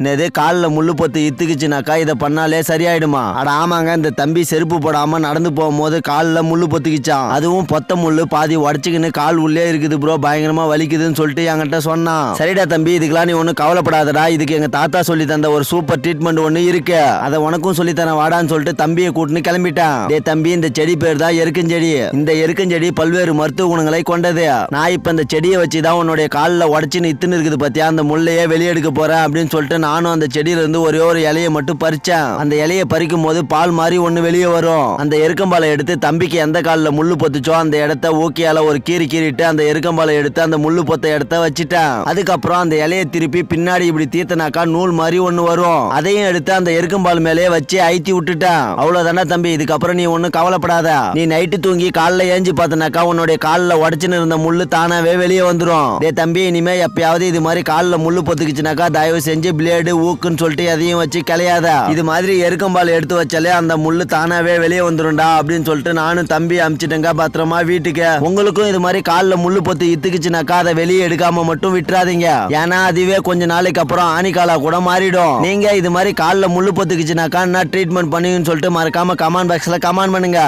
என்னது காலில் முள்ளு பொத்து இத்துக்குச்சுனாக்கா இதை பண்ணாலே சரியாயிடுமா? அட ஆமாங்க இந்த தம்பி செருப்பு போடாம நடந்து போகும்போது காலில் முள்ளு பொத்துக்கிச்சான் அதுவும் பொத்த முள்ளு பாதி உடச்சிக்கின்னு கால் உள்ளே இருக்குது ப்ரோ பயங்கரமா வலிக்குதுன்னு சொல்லிட்டு என்கிட்ட சொன்னான். சரிடா தம்பி இதுக்கெல்லாம் நீ ஒன்றும் கவலைப்படாதடா. இதுக்கு எங்க தாத்தா சொல்லி தந்த ஒரு சூப்பர் ட்ரீட்மெண்ட் ஒன்று இருக்கு. அதை உனக்கும் சொல்லி தரேன் வாடான்னு சொல்லிட்டு தம்பியை கூட்டின்னு கிளம்பிட்டான். டே தம்பி இந்த செடி பேர் தான் எருக்கஞ்செடி. இந்த எருக்கஞ்செடி பல்வேறு மருத்துவ குணங்களை கொண்டது. நான் இப்போ இந்த செடியை வச்சு தான் உன்னுடைய காலில் உடச்சின்னு இத்துன்னு இருக்குது பார்த்தியா அந்த முள்ளையே வெளியெடுக்க போறேன் அப்படின்னு சொல்லிட்டு நானும் அந்த செடியில இருந்து ஒரே ஒரு இலையை மட்டும் பறிச்சேன். அந்த இலையை பறிக்கும் போது பால் மாதிரி ஒன்னு வெளியே வரும். அந்த எருக்கம்பாலை எடுத்து தம்பிக்கு எந்த காலில் முள்ளு பொத்துச்சோ அந்த இடத்த ஊக்கியால ஒரு கீறி கீறிட்டு அந்த எருக்கம்பாலை எடுத்து அந்த முள்ளு பொத்த இடத்த வச்சுட்டேன். அதுக்கப்புறம் அந்த இலையை திருப்பி பின்னாடி இப்படி தீர்த்தனாக்கா நூல் மாதிரி ஒன்னு வரும். அதையும் எடுத்து அந்த எருக்கம்பால் மேலேயே வச்சு ஐத்தி விட்டுட்டேன். அவ்வளவுதானே தம்பி இதுக்கப்புறம் நீ ஒன்றும் கவலைப்படாத. நீ நைட்டு தூங்கி காலைல ஏஞ்சி பார்த்தனாக்கா உன்னுடைய காலில் உடச்சுன்னு இருந்த முள்ளு தானாவே வெளியே வந்துடும் டே தம்பி இனிமே எப்பயாவது இது மாதிரி காலில் முள்ளு பொத்துக்குச்சுனாக்கா தயவு செஞ்சு பிளேடு ஊக்குன்னு சொல்லிட்டு எதையும் வச்சு கிளையாத இது மாதிரி எருக்கம்பால் எடுத்து வச்சாலே அந்த முள்ளு தானாவே வெளியே வந்துடும்டா அப்படின்னு சொல்லிட்டு நானும் தம்பி அமிச்சிட்டேங்க பத்திரமா வீட்டுக்கு. உங்களுக்கும் இது மாதிரி காலில் முள்ளு பொத்து இத்துக்குச்சுனாக்கா அதை வெளியே எடுக்காம மட்டும் விட்டுறாதீங்க. ஏன்னா அதுவே கொஞ்ச நாளைக்கு அப்புறம் ஆணிக்காலா கூட மாறிடும். நீங்க இது மாதிரி காலில் முள்ளு பொத்துக்குச்சுனாக்கா என்ன ட்ரீட்மெண்ட் பண்ணுங்கன்னு சொல்லிட்டு மறக்காம கமெண்ட் பாக்ஸ்ல கமெண்ட் பண்ணுங்க.